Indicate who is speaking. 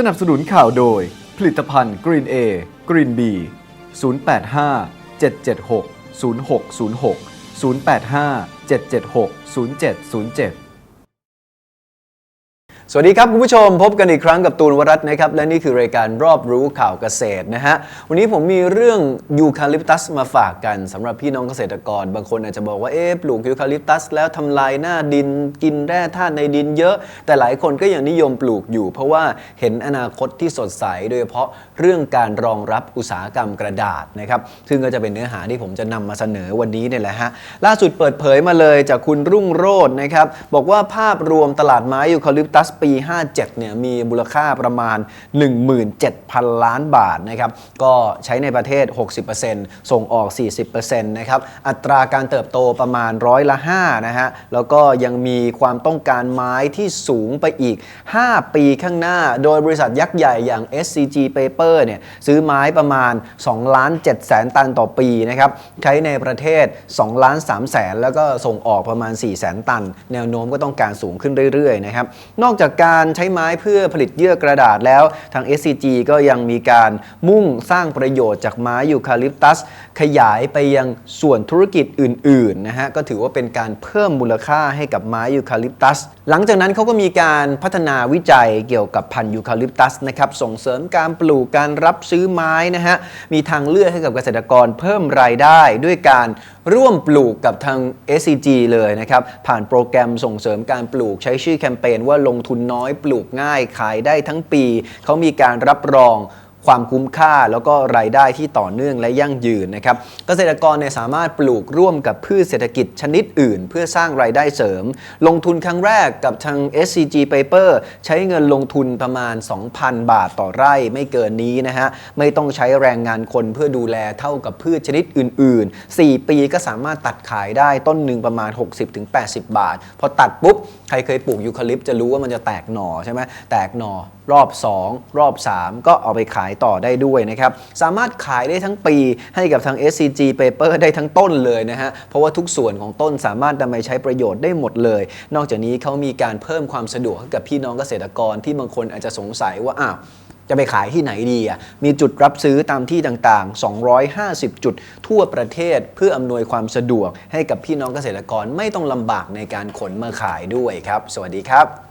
Speaker 1: สนับสนุนข่าวโดย ผลิตภัณฑ์ Green A Green B 085 776 0606 085 776 0707
Speaker 2: สวัสดีครับ คุณผู้ชมพบกันอีกครั้งกับตูนวรัตน์นะครับ และนี่คือรายการรอบรู้ข่าวเกษตรนะฮะ วันนี้ผมมีเรื่องยูคาลิปตัสมาฝากกันสำหรับพี่น้องเกษตรกร บางคนอาจจะบอกว่าเอ๊ะปลูกยูคาลิปตัส แล้วทำลายหน้าดินกินแร่ธาตุในดินเยอะ แต่หลายคนก็ยังนิยมปลูกอยู่ เพราะว่าเห็นอนาคตที่สดใสโดยเฉพาะเรื่องการรองรับอุตสาหกรรมกระดาษนะครับซึ่งก็จะเป็นเนื้อหาที่ผมจะนำมาเสนอวันนี้เนี่ยแหละฮะล่าสุดเปิดเผยมาเลยจากคุณรุ่งโรจน์นะครับบอกว่าภาพรวมตลาดไม้ยูคาลิปตัสปี 57 เนี่ยมีมูลค่าประมาณ 17,000 ล้านบาทนะครับก็ใช้ในประเทศ 60%ส่งออก 40%นะครับอัตราการเติบโตประมาณร้อยละ5นะฮะแล้วก็ยังมีความต้องการไม้ที่สูงไปอีก 5 ปีข้างหน้า โดยบริษัทยักษ์ใหญ่อย่าง SCG Paper เนี่ยซื้อไม้ประมาณ2ล้าน7แสนตันต่อปีนะครับใช้ในประเทศ2ล้าน3แสนแล้วก็ส่งออกประมาณ4แสนตัน แนวโน้มก็ต้องการสูงขึ้นเรื่อยๆนะครับนอกจากการใช้ไม้เพื่อผลิตเยื่อกระดาษแล้ว ทาง SCG ก็ยังมีการมุ่งสร้างประโยชน์จากไม้ยูคาลิปตัส ขยายไปยังส่วนธุรกิจอื่นๆนะฮะก็ถือว่าเป็นการเพิ่มมูลค่าให้กับไม้ยูคาลิปตัส หลังจากนั้นเขาก็มีการพัฒนาวิจัยเกี่ยวกับพันธุ์ยูคาลิปตัสนะครับส่งเสริมการปลูกการรับซื้อไม้นะฮะมีทางเลือกให้กับเกษตรกรเพิ่มรายได้ด้วยการร่วมปลูกกับทาง SCG เลยนะครับผ่านโปรแกรมส่งเสริมการปลูกใช้ชื่อแคมเปญว่าลงทุนน้อยปลูกง่ายขายได้ทั้งปี เขามีการรับรอง ความคุ้มค่าแล้วก็รายได้ที่ต่อเนื่องและยั่งยืนนะครับ เกษตรกรเนี่ยสามารถปลูกร่วมกับพืชเศรษฐกิจชนิดอื่น เพื่อสร้างรายได้เสริม ลงทุนครั้งแรกกับทาง SCG Paper ใช้เงินลงทุนประมาณ 2,000 บาทต่อไร่ไม่เกินนี้นะฮะ ไม่ต้องใช้แรงงานคนเพื่อดูแลเท่ากับพืชชนิดอื่น ๆ 4 ปีก็สามารถตัดขายได้ต้นหนึ่งประมาณ 60-80 บาท พอตัดปุ๊บใครเคยปลูกยูคาลิปต์จะรู้ว่ามันจะแตกหน่อใช่ไหมแตกหน่อรอบ 2 รอบ 3 ก็เอาไปขายายต่อได้ด้วยนะครับ สามารถขายได้ทั้งปีให้กับทาง SCG Paper ได้ทั้งต้นเลยนะฮะ เพราะว่าทุกส่วนของต้นสามารถนำไปใช้ประโยชน์ได้หมดเลย นอกจากนี้เขามีการเพิ่มความสะดวกให้กับพี่น้องเกษตรกรที่บางคนอาจจะสงสัยว่าอ้าวจะไปขายที่ไหนดีอะ มีจุดรับซื้อตามที่ต่างๆ 250 จุดทั่วประเทศเพื่ออำนวยความสะดวกให้กับพี่น้องเกษตรกรไม่ต้องลำบากในการขนมาขายด้วยครับ สวัสดีครับ